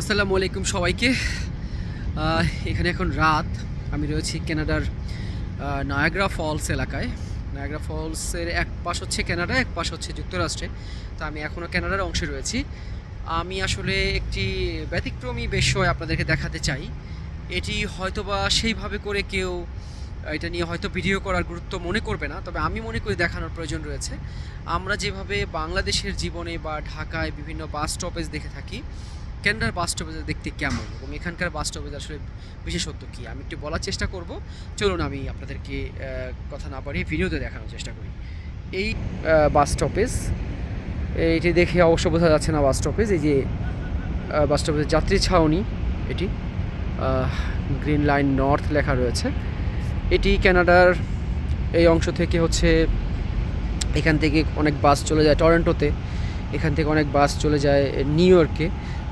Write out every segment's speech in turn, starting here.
আসসালামু আলাইকুম সবাইকে। এখানে এখন রাত। আমি রয়েছি কানাডার নায়াগ্রা ফলস এলাকায়। নায়াগ্রা ফলসের এক পাশ হচ্ছে কানাডা, এক পাশ হচ্ছে যুক্তরাষ্ট্রে। তো আমি এখনও কানাডার অংশে রয়েছি। আমি আসলে একটি ব্যতিক্রমী বিষয় আপনাদেরকে দেখাতে চাই। এটি হয়তোবা সেইভাবে করে কেউ, এটা নিয়ে হয়তো ভিডিও করার গুরুত্ব মনে করবে না, তবে আমি মনে করি দেখানোর প্রয়োজন রয়েছে। আমরা যেভাবে বাংলাদেশের জীবনে বা ঢাকায় বিভিন্ন বাস স্টপেজ দেখে থাকি ক্যানাডার বাস স্টপেজ দেখতে কেমন? এবং এখানকার বাস স্টপেজ আসলে বিশেষত্ব কী? আমি একটু বলার চেষ্টা করব। চলুন আমি আপনাদেরকে কথা না বাড়িয়ে ভিডিওতে দেখানোর চেষ্টা করি। এই বাস স্টপেজ এটি দেখে অবশ্য বোঝা যাচ্ছে না বাস স্টপেজ এই যে বাস স্টপেজের যাত্রী ছাউনি এটি গ্রিন লাইন নর্থ লেখা রয়েছে। এটি কানাডার এই অংশ থেকে হচ্ছে, এখান থেকে অনেক বাস চলে যায় টরন্টোতে এখান থেকে অনেক বাস চলে যায় নিউ ইয়র্কে।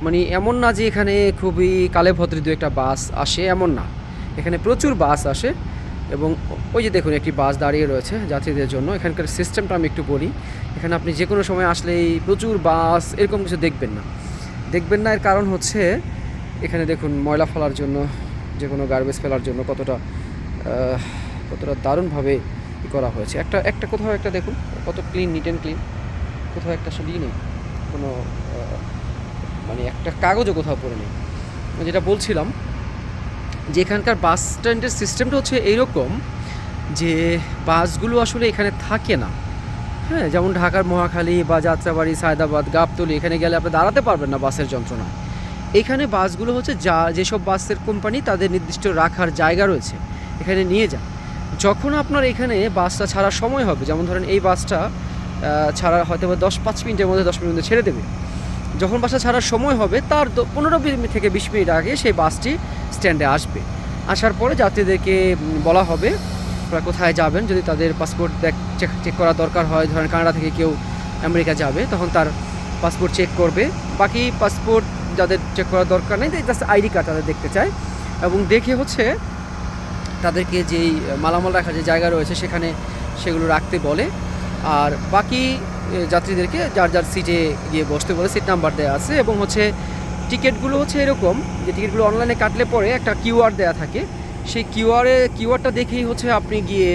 মানে এমন না যে এখানে খুবই কালে ভদ্রে দু একটা বাস আসে, এমন না। এখানে প্রচুর বাস আসে এবং ওই যে দেখুন একটি বাস দাঁড়িয়ে রয়েছে যাত্রীদের জন্য। এখানকার সিস্টেমটা আমি একটু বলি। এখানে আপনি যে কোনো সময় আসলেই প্রচুর বাস, এরকম কিছু দেখবেন না। দেখবেন না, এর কারণ হচ্ছে এখানে দেখুন ময়লা ফেলার জন্য, যে কোনো গার্বেজ ফেলার জন্য কতটা কতটা দারুণভাবে করা হয়েছে। একটা একটা কোথাও একটা দেখুন, কত ক্লিন নিট অ্যান্ড ক্লিন কোথাও একটা আসলে নেই। কোনো মানে একটা কাগজও কোথাও পড়ে নেই। যেটা বলছিলাম, যে এখানকার বাস স্ট্যান্ডের সিস্টেমটা হচ্ছে এইরকম যে বাসগুলো আসলে এখানে থাকে না। হ্যাঁ যেমন ঢাকার মহাখালী বা যাত্রাবাড়ি, সায়দাবাদ, গাবতলি, এখানে গেলে আপনি দাঁড়াতে পারবেন না বাসের যন্ত্রণা এখানে বাসগুলো হচ্ছে যা, যেসব বাসের কোম্পানি তাদের নির্দিষ্ট রাখার জায়গা রয়েছে, এখানে নিয়ে যান। যখন আপনার এখানে বাসটা ছাড়ার সময় হবে, যেমন ধরেন এই বাসটা ছাড়া হয়তো বা দশ, পাঁচ মিনিটের মধ্যে, দশ মিনিটের ছেড়ে দেবে। যখন বাসটা ছাড়ার সময় হবে, তার পনেরো মিনিট থেকে বিশ মিনিট আগে সেই বাসটি স্ট্যান্ডে আসবে। আসার পরে যাত্রীদেরকে বলা হবে, আপনারা কোথায় যাবেন? যদি তাদের পাসপোর্ট চেক চেক করা দরকার হয়, ধরেন কানাডা থেকে কেউ আমেরিকা যাবে, তখন তার পাসপোর্ট চেক করবে। বাকি পাসপোর্ট যাদের চেক করার দরকার নেই জাস্ট আইডি কার্ড তাদের দেখতে চায়। এবং দেখে হচ্ছে, তাদেরকে যেই, মালামাল রাখার যে জায়গা রয়েছে, সেখানে সেগুলো রাখতে বলে। আর বাকি যাত্রীদেরকে যার যার সিটে গিয়ে বসতে বলে সিট নাম্বার দেওয়া আছে এবং হচ্ছে টিকিটগুলো হচ্ছে এরকম যে টিকিটগুলো অনলাইনে কাটলে পরে একটা কিউআর দেওয়া থাকে। সেই কিউআরে কিউআরটা দেখেই হচ্ছে আপনি গিয়ে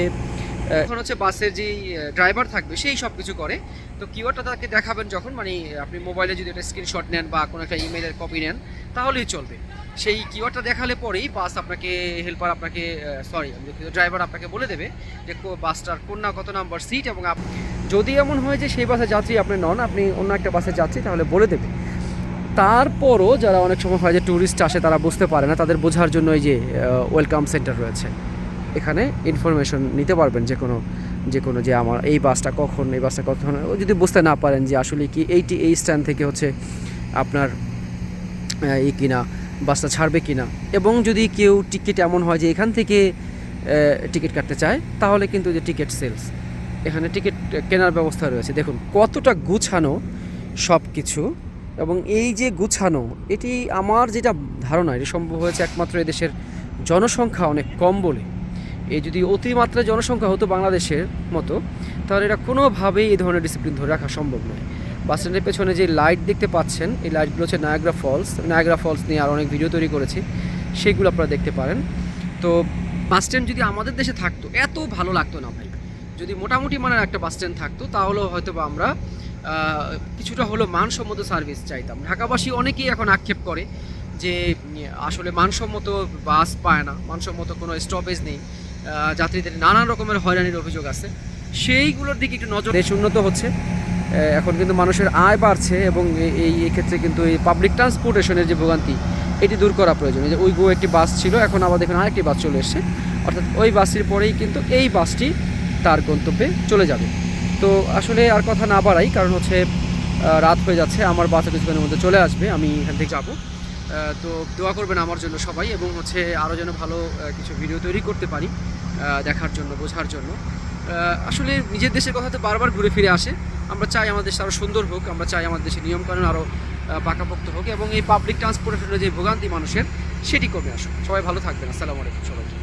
এখন হচ্ছে বাসের যেই ড্রাইভার থাকবে, সেই সব কিছু করে। তো কিউআরটা তাকে দেখাবেন যখন মানে আপনি মোবাইলে যদি একটা স্ক্রিনশট নেন বা কোনো একটা ইমেলের কপি নেন, তাহলেই চলবে। সেই কিওয়ার্ডটা দেখালে পরেই বাস আপনাকে হেল্পার আপনাকে সরি ড্রাইভার আপনাকে বলে দেবে যে বাসটার কোন না কত নাম্বার সিট এবং যদি এমন হয় যে, সেই বাসে যাত্রী আপনি নন, আপনি অন্য একটা বাসে যাচ্ছি তাহলে বলে দেবে। তারপরও যারা অনেক সময় হয় যে ট্যুরিস্ট আসে, তারা বুঝতে পারে না, তাদের বোঝার জন্য এই যে ওয়েলকাম সেন্টার রয়েছে। এখানে ইনফরমেশন নিতে পারবেন যে কোনো যে কোনো যে আমার এই বাসটা কখন, এই বাসটা কখন ও যদি বুঝতে না পারেন যে আসলে কি এইটি এই স্ট্যান্ড থেকে হচ্ছে আপনার ই কিনা, বাসটা ছাড়বে কিনা। এবং যদি কেউ টিকিট এমন হয় যে এখান থেকে টিকিট কাটতে চায়, তাহলে কিন্তু যে টিকিট সেলস এখানে টিকিট কেনার ব্যবস্থা রয়েছে। দেখুন, কতটা গুছানো সব কিছু এবং এই যে গুছানো, এটি আমার যেটা ধারণা, এটি সম্ভব হয়েছে একমাত্র এদেশের জনসংখ্যা অনেক কম বলে। এই যদি অতিমাত্রায় জনসংখ্যা হতো বাংলাদেশের মতো, তাহলে এটা কোনোভাবেই এই ধরনের ডিসিপ্লিন ধরে রাখা সম্ভব নয়। বাস স্ট্যান্ডের পেছনে যে লাইট দেখতে পাচ্ছেন, এই লাইটগুলো হচ্ছে নায়াগ্রা ফলস নায়াগ্রা ফলস নিয়ে আর অনেক ভিডিও তৈরি করেছি, সেগুলো আপনারা দেখতে পারেন। তো বাস স্ট্যান্ড যদি আমাদের দেশে থাকতো, এত ভালো লাগতো না ভাই। যদি মোটামুটি মানের একটা বাস স্ট্যান্ড থাকতো, তাহলেও হয়তো বা আমরা কিছুটা হলো মানসম্মত সার্ভিস চাইতাম। ঢাকাবাসী অনেকেই এখন আক্ষেপ করে যে, আসলে মানসম্মত বাস পায় না, মানসম্মত কোনো স্টপেজ নেই। যাত্রীদের নানান রকমের হয়রানির অভিযোগ আছে। সেইগুলোর দিকে একটু নজর দেশ উন্নত হচ্ছে। এখন কিন্তু মানুষের আয় বাড়ছে এবং এই ক্ষেত্রে কিন্তু এই পাবলিক ট্রান্সপোর্টেশনের যে ভোগান্তি, এটি দূর করা প্রয়োজন। যে ওই গো একটি বাস ছিল, এখন আবার দেখুন আরেকটি বাস চলে এসছে। অর্থাৎ ওই বাসটির পরেই কিন্তু এই বাসটি তার গন্তব্যে চলে যাবে। তো আসলে আর কথা না বাড়াই, কারণ হচ্ছে রাত হয়ে যাচ্ছে। আমার বাসে কিছুক্ষণের মধ্যে চলে আসবে। আমি এখান থেকে যাব। তো দোয়া করবেন আমার জন্য সবাই এবং হচ্ছে আরও যেন ভালো কিছু ভিডিও তৈরি করতে পারি দেখার জন্য, বোঝার জন্য। আসলে নিজের দেশের কথা তো বারবার ঘুরে ফিরে আসে। আমরা চাই আমাদের দেশ আরও সুন্দর হোক, আমরা চাই আমাদের দেশের নিয়মকানুন আরও পাকাপোক্ত হোক এবং এই পাবলিক ট্রান্সপোর্টেশনের যে ভোগান্তি মানুষের, সেটি কমে আসুক। সবাই ভালো থাকবেন। আসসালামু আলাইকুম সবাইকে।